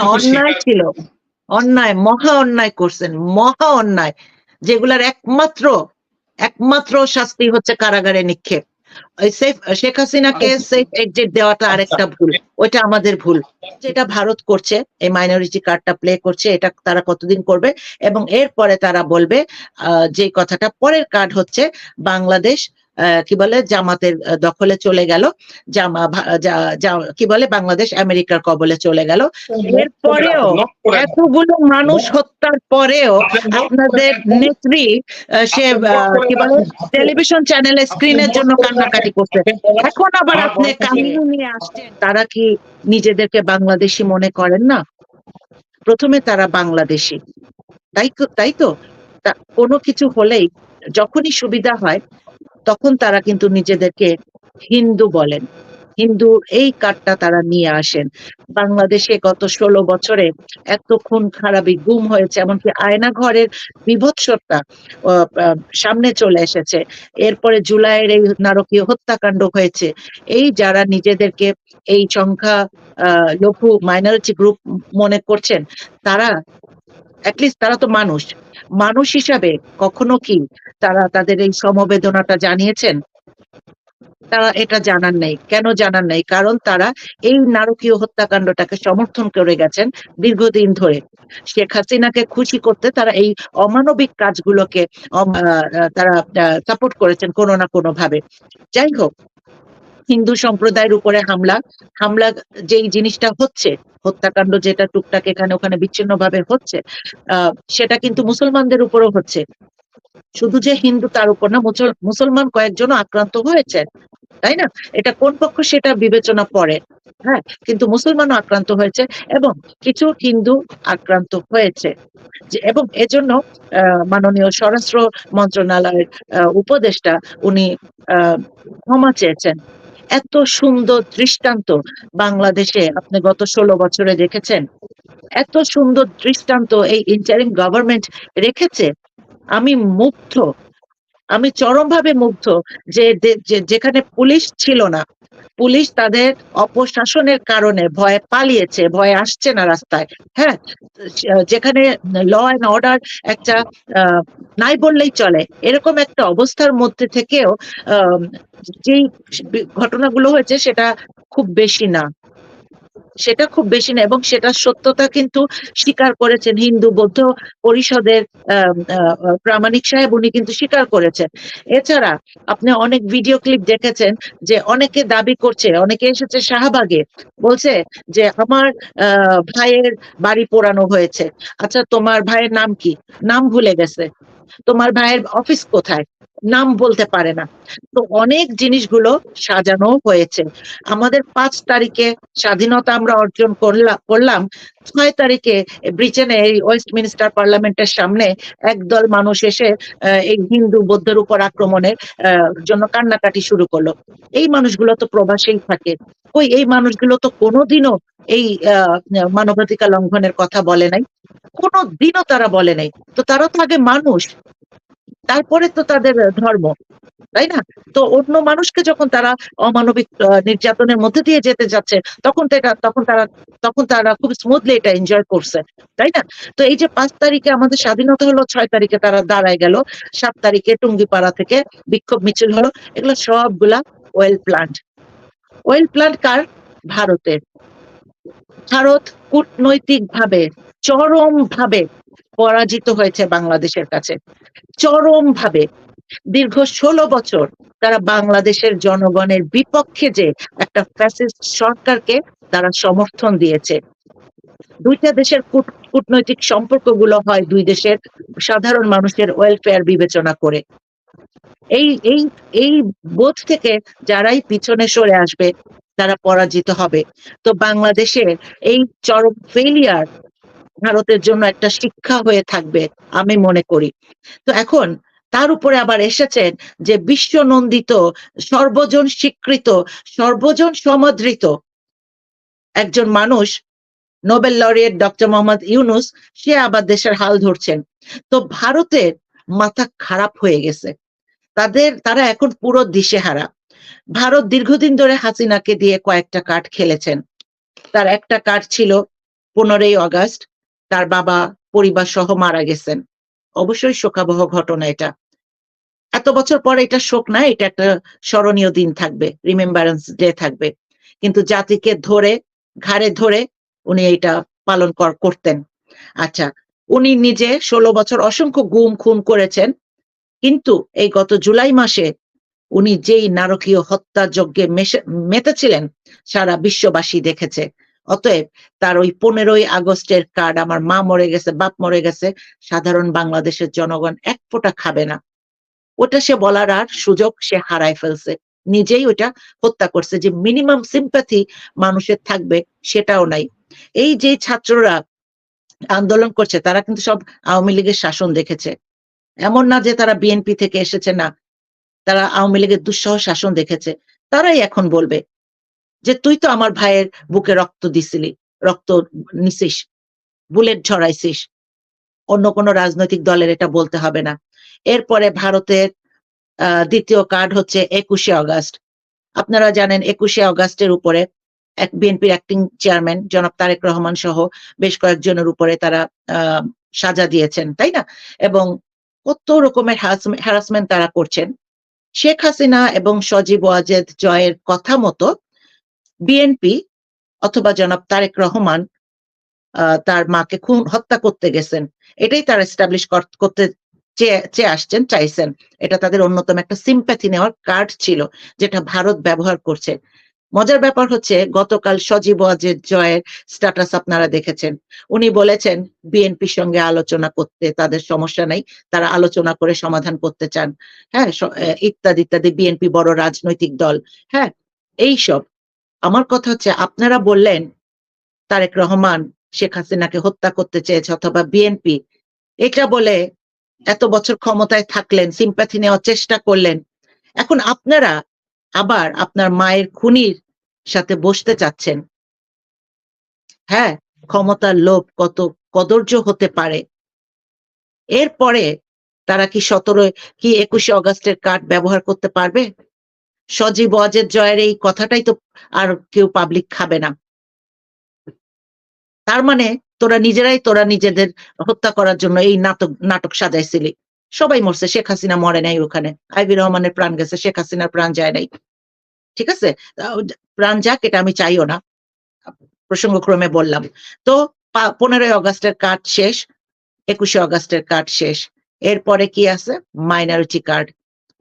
হ্যাঁ অন্যায় ছিল। অন্যায় মহা অন্যায় করছেন মহা অন্যায় যেগুলার একমাত্র একমাত্র শাস্তি হচ্ছে কারাগারে নিক্ষেপ। শেখ হাসিনাকে সেফ এক্সিট দেওয়াটা আরেকটা ভুল ওইটা আমাদের ভুল। যেটা ভারত করছে এই মাইনরিটি কার্ডটা প্লে করছে এটা তারা কতদিন করবে? এবং এরপরে তারা বলবে আহ, যে কথাটা পরের কার্ড হচ্ছে বাংলাদেশ কি বলে জামাতের দখলে চলে গেল। জামা কি বলে বাংলাদেশ আমেরিকার কবলে চলে গেল। এরপরেও এতগুলো মানুষ হত্যার পরেও আপনাদের নেত্রী সে আহ, কি বলে টেলিভিশন চ্যানেলে স্ক্রিনের জন্য কান্নাকাটি করছে। এখন আবার আপনি কাহিনী নিয়ে আসছেন তারা কি নিজেদেরকে বাংলাদেশি মনে করেন না? প্রথমে তারা বাংলাদেশি। তাই তো- তাই তো? তা কোনো কিছু হলেই যখনই সুবিধা হয় তখন তারা কিন্তু নিজেদেরকে হিন্দু বলেন। হিন্দু এই কার্ডটা তারা নিয়ে আসেন। বাংলাদেশে গত ষোলো বছরে এত খুন খারাপি গুম হয়েছে এমনকি আয়না ঘরের আহ, সামনে চলে এসেছে। এরপরে জুলাইয়ের এই নারকীয় হত্যাকাণ্ড হয়েছে। এই যারা নিজেদেরকে এই সংখ্যা আহ, লঘু মাইনরিটি গ্রুপ মনে করছেন তারা অ্যাটলিস্ট তারা তো মানুষ। মানুষ হিসাবে কখনো কি তারা তাদের এই সমবেদনাটা জানিয়েছেন, তারা এটা জানার নাই। কেন জানার নাই? কারণ তারা এই নারকীয় হত্যাকাণ্ডটাকে সমর্থন করে গেছেন দীর্ঘদিন ধরে। শেখ হাসিনাকে খুশি করতে তারা এই অমানবিক কাজগুলোকে তারা সাপোর্ট করেছেন কোনো না কোনো ভাবে যাই হোক, হিন্দু সম্প্রদায়ের উপরে হামলা হামলা যেই জিনিসটা হচ্ছে, হত্যাকাণ্ড যেটা টুকটাক এখানে ওখানে বিচ্ছিন্ন ভাবে হচ্ছে সেটা কিন্তু মুসলমানদের উপরও হচ্ছে। শুধু যে হিন্দু তার উপর না, মুসল- মুসলমান কয়েকজন আক্রান্ত হয়েছে তাই না? এটা কোন পক্ষ সেটা বিবেচনা করে হ্যাঁ? কিন্তু মুসলমানও আক্রান্ত হয়েছে এবং কিছু হিন্দু আক্রান্ত হয়েছে। এবং এজন্য মাননীয় স্বরাষ্ট্র মন্ত্রণালয়ের উপদেষ্টা উনি ক্ষমা চেয়েছেন। এত সুন্দর দৃষ্টান্ত বাংলাদেশে আপনি গত ষোলো বছরে দেখেছেন। এত সুন্দর দৃষ্টান্ত এই ইন্টারিম গভর্নমেন্ট রেখেছে। আমি মুগ্ধ। আমি চরমভাবে মুগ্ধ যে যেখানে পুলিশ ছিল না। পুলিশ তাদের অপশাসনের কারণে ভয়ে পালিয়েছে, ভয়ে আসছে না রাস্তায় হ্যাঁ? যেখানে ল অ্যান্ড অর্ডার একটা নাই বললেই চলে। এরকম একটা অবস্থার মধ্যে থেকেও যেই ঘটনাগুলো হয়েছে সেটা খুব বেশি না। সেটা খুব বেশি না এবং সেটা সত্যতা কিন্তু স্বীকার করেছেন হিন্দু বৌদ্ধ পরিষদের প্রামাণিক সাহেব উনি কিন্তু স্বীকার করেছেন। এছাড়া আপনি অনেক ভিডিও ক্লিপ দেখেছেন যে অনেকে দাবি করছে, অনেকে এসেছে শাহবাগে, বলছে যে আমার ভাইয়ের বাড়ি পোড়ানো হয়েছে। আচ্ছা তোমার ভাইয়ের নাম কি? নাম ভুলে গেছে। তোমার ভাইয়ের অফিস কোথায়? নাম বলতে পারে না। তো অনেক জিনিসগুলো সাজানো হয়েছে। আমাদের পাঁচ তারিখে স্বাধীনতা আমরা অর্জন করলাম করলাম। ছয় তারিখে ব্রিটেনে এই ওয়েস্ট মিনিস্টার পার্লামেন্টের সামনে একদল মানুষ এসে এই হিন্দু বৌদ্ধের উপর আক্রমণের জন্য কান্নাকাটি শুরু করল। এই মানুষগুলো তো প্রবাসেই থাকে। ওই এই মানুষগুলো তো কোনোদিনও এই মানবাধিকার লঙ্ঘনের কথা বলে নাই। কোনো দিনও তারা বলে নাই। তো তারা তো আগে মানুষ। তারপরে তো তাদের ধর্ম, তাই না? তো অন্য মানুষকে যখন তারা অমানবিক নির্যাতনের মধ্যে দিয়ে যেতে যাচ্ছে, তখন এটা, তখন তারা তখন তারা খুব স্মুথলি এটা এনজয় করছে, তাই না? তো এই যে পাঁচ তারিখে আমাদের স্বাধীনতা হলো, ছয় তারিখে তারা দাঁড়ায় গেল, সাত তারিখে টুঙ্গিপাড়া থেকে বিক্ষোভ মিছিল হলো, এগুলো সবগুলা ওয়েল প্লান্ট ওয়েল প্লান্ট কার? ভারতের। ভারত কূটনৈতিক ভাবে চরম ভাবে পরাজিত হয়েছে বাংলাদেশের কাছে। চরম ভাবে দীর্ঘ ষোলো বছর তারা বাংলাদেশের জনগণের বিপক্ষে যে একটা ফ্যাসিস্ট সরকারকে তারা সমর্থন দিয়েছে। দুইটা দেশের কূট- কূটনৈতিক সম্পর্কগুলো হয় দুই দেশের সাধারণ মানুষের ওয়েলফেয়ার বিবেচনা করে। এই এই এই বোধ থেকে যারাই পিছনে সরে আসবে, তারা পরাজিত হবে। তো বাংলাদেশের এই চরম ফেলিয়ার ভারতের জন্য একটা শিক্ষা হয়ে থাকবে, আমি মনে করি। তো এখন তার উপরে আবার এসেছেন যে বিশ্ব নন্দিত সর্বজন স্বীকৃত, সর্বজন সমাদৃত একজন মানুষ, Nobel laureate doctor Mohammad Yunus, সে আবার দেশের হাল ধরছেন। তো ভারতের মাথা খারাপ হয়ে গেছে। তাদের, তারা এখন পুরো দিশেহারা। ভারত দীর্ঘদিন ধরে হাসিনাকে দিয়ে কয়েকটা কার্ড খেলেছেন। তার একটা কার্ড ছিল পনেরোই আগস্ট তার বাবা, পরিবার সহ মারা গেছেন। অবশ্যই শোকাবহ ঘটনা এটা। এত বছর পরে এটা শোক না, এটা একটা স্মরণীয় দিন থাকবে রিমেম্বারেন্স ডে থাকবে। কিন্তু জাতিকে ধরে, ঘাড়ে ধরে উনি এটা পালন কর- করতেন। আচ্ছা উনি নিজে ষোলো বছর অসংখ্য গুম, খুন করেছেন, কিন্তু এই গত জুলাই মাসে উনি যেই নারকীয় হত্যাযজ্ঞে মেতেছিলেন, সারা বিশ্ববাসী দেখেছে। অতএব তার ওই পনেরোই আগস্টের কার্ড আমার মা মরে গেছে, বাপ মরে গেছে, সাধারণ বাংলাদেশের জনগণ এক ফোঁটা খাবে না। ওটা সে বলার আর সুযোগ সে হারায় ফেলছে। নিজেই ওটা হত্যা করছে যে মিনিমাম সিম্প্যাথি মানুষের থাকবে সেটাও নাই। এই যে ছাত্ররা আন্দোলন করছে, তারা কিন্তু সব আওয়ামী লীগের শাসন দেখেছে। এমন না যে তারা বিএনপি থেকে এসেছে না, তারা আওয়ামী লীগের দুঃসহ শাসন দেখেছে। তারাই এখন বলবে যে তুই তো আমার ভাইয়ের বুকে রক্ত দিছিলি, রক্ত নিছিস, বুলেট ঝরাইছিস। অন্য কোনো রাজনৈতিক দলের এটা বলতে হবে না। এরপরে ভারতের দ্বিতীয় কার্ড হচ্ছে একুশে অগাস্ট। আপনারা জানেন একুশে অগাস্টের উপরে এক বিএনপির অ্যাক্টিং চেয়ারম্যান জনাব তারেক রহমান সহ বেশ কয়েকজনের উপরে তারা সাজা দিয়েছেন, তাই না? এবং কত রকমের হ্যারাসমেন্ট তারা করছেন। শেখ হাসিনা এবং সজীব ওয়াজেদ জয়ের কথা মতো বিএনপি অথবা জনাব তারেক রহমান তার মাকে খুন, হত্যা করতে গেছেন। এটাই তারা এস্টাবলিশ করতে চেয়ে আসছেন, চাইছেন। এটা তাদের অন্যতম একটা সিম্প্যাথি নেওয়ার কার্ড ছিল, যেটা ভারত ব্যবহার করছে। মজার ব্যাপার হচ্ছে, গতকাল সজীব ওয়াজেদ জয়ের স্ট্যাটাস আপনারা দেখেছেন। উনি বলেছেন বিএনপির সঙ্গে আলোচনা করতে তাদের সমস্যা নাই, তারা আলোচনা করে সমাধান করতে চান। হ্যাঁ ইত্যাদি ইত্যাদি বিএনপি বড় রাজনৈতিক দল। হ্যাঁ এই সব আমার কথা হচ্ছে, আপনারা বললেন তারেক রহমান, শেখ হাসিনাকে হত্যা করতে চেয়েছে অথবা বিএনপি এটা বলে এত বছর ক্ষমতায় থাকলেন সিম্প্যাথি নেওয়ার চেষ্টা করলেন। এখন আপনারা আবার আপনার মায়ের খুনির সাথে বসতে চাচ্ছেন। হ্যাঁ ক্ষমতার লোভ কত কদর্য হতে পারে। এরপরে তারা কি সতেরো কি একুশে অগস্টের কার্ড ব্যবহার করতে পারবে? সজীব অজের জয়ের এই কথাটাই তো আর কেউ পাবলিক খাবে না। তার মানে তোরা নিজেরাই তোরা নিজেদের হত্যা করার জন্য এই নাটক নাটক সাজাইছিলি। সবাই মরছে, শেখ হাসিনা মরে নাই ওখানে। আইবি রহমানের প্রাণ গেছে, শেখ হাসিনার প্রাণ যায় নাই। ঠিক আছে? প্রাণ যাক, এটা আমি চাইও না। প্রসঙ্গক্রমে বললাম। তো পনেরোই অগস্টের কার্ড শেষ, একুশে অগস্টের কার্ড শেষ। এরপরে কি আছে? মাইনরিটি কার্ড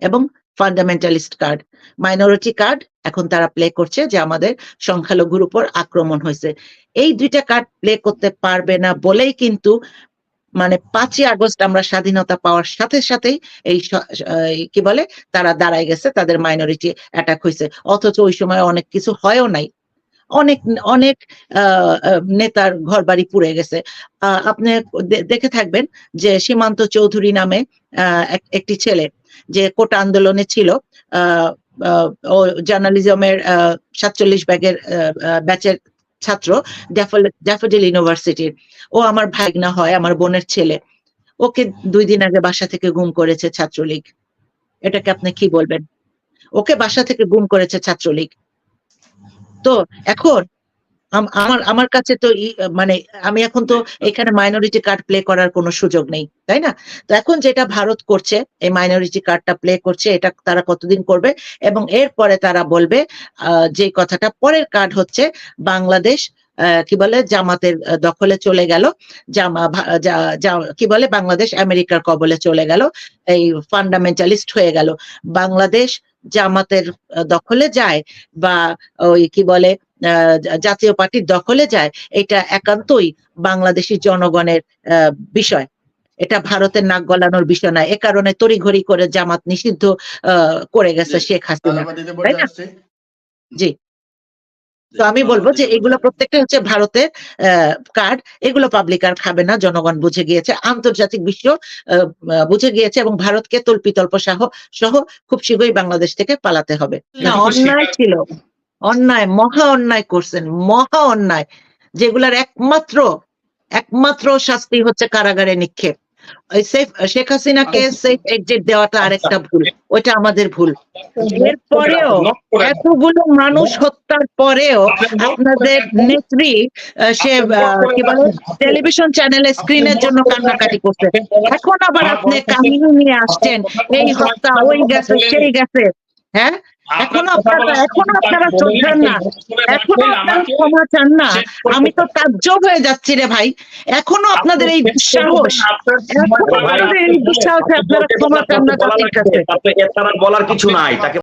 এবং ফান্ডামেন্টালিস্ট কার্ড মাইনরিটি কার্ড এখন তারা প্লে করছে যে আমাদের সংখ্যালঘুর উপর আক্রমণ হয়েছে। এই দুইটা কার্ড প্লে করতে পারবে না বলেই কিন্তু মানে পাঁচই আগস্ট আমরা স্বাধীনতা পাওয়ার সাথে সাথেই এই কি বলে, তারা দাঁড়ায় গেছে, তাদের মাইনরিটি অ্যাটাক হয়েছে। অথচ ওই সময় অনেক কিছু হয়ও নাই। অনেক অনেক নেতার ঘর বাড়ি পুড়ে গেছে। আপনি দেখে থাকবেন যে সীমান্ত চৌধুরী নামে একটি ছেলে যে কোটা আন্দোলনে ছিল ও জার্নালিজমের সাতচল্লিশ ব্যাগের ব্যাচের ছাত্র ড্যাফোডিল ইউনিভার্সিটির। ও আমার ভাগনা হয়, আমার বোনের ছেলে। ওকে দুই দিন আগে বাসা থেকে গুম করেছে ছাত্রলীগ। এটাকে আপনি কি বলবেন? ওকে বাসা থেকে গুম করেছে ছাত্রলীগ। তো এখন আমার আমার কাছে তো মানে আমি এখন তো এখানে মাইনরিটি কার্ড প্লে করার কোনো সুযোগ নেই তাই না? তো এখন যেটা ভারত করছে এই মাইনরিটি কার্ডটা প্লে করছে এটা তারা কতদিন করবে? এবং এরপরে তারা বলবে আহ, যে কথাটা পরের কার্ড হচ্ছে বাংলাদেশ আহ, কি বলে জামাতের দখলে চলে গেল জামা কি বলে বাংলাদেশ আমেরিকার কবলে চলে গেল এই ফান্ডামেন্টালিস্ট হয়ে গেল। বাংলাদেশ জামাতের দখলে যায় বা ওই কি বলে জাতীয় পার্টির দখলে যায় এটা একান্তই বাংলাদেশি জনগণের আহ, বিষয়। এটা ভারতের নাক গলানোর বিষয় না। এ কারণে তড়িঘড়ি করে জামাত নিষিদ্ধ আহ, করে গেছে শেখ হাসিনা। তাই না? জি। তো আমি বলব যে এগুলো প্রত্যেকটা হচ্ছে ভারতের কার্ড। এগুলো পাবলিক আর খাবে না জনগণ বুঝে গিয়েছে। আন্তর্জাতিক বিশ্ব বুঝে গিয়েছে এবং ভারতকে তল্পিতল্প সহ সহ খুব শীঘ্রই বাংলাদেশ থেকে পালাতে হবে। না অন্যায় ছিল। অন্যায় মহা অন্যায় করছেন মহা অন্যায়। যেগুলার একমাত্র একমাত্র শাস্তি হচ্ছে কারাগারে নিক্ষেপ। ওই শেখ হাসিনাকে সেফ এক্সিট দেওয়াটা আরেকটা ভুল ওইটা আমাদের ভুল। এরপরেও এতগুলো মানুষ হত্যার পরেও আপনাদের নেত্রী সে কি বলে টেলিভিশন চ্যানেলে স্ক্রিনের জন্য কান্নাকাটি করছে। এখন আবার আপনি কাহিনী নিয়ে আসছেন এই হত্যা ওই গেছে সেই গেছে। হ্যাঁ? এখনও আপনারা এখনও আপনারা শ্রদ্ধার না। এখনও আপনারা ক্ষমা চান না। আমি তো তাজ্জব হয়ে যাচ্ছি রে ভাই। এখনও আপনাদের এই দুঃসাহস এখনও আপনাদের এই দুঃসাহসে আপনারা ক্ষমা চান না তাদের কাছে বলার কিছু নাই তাকে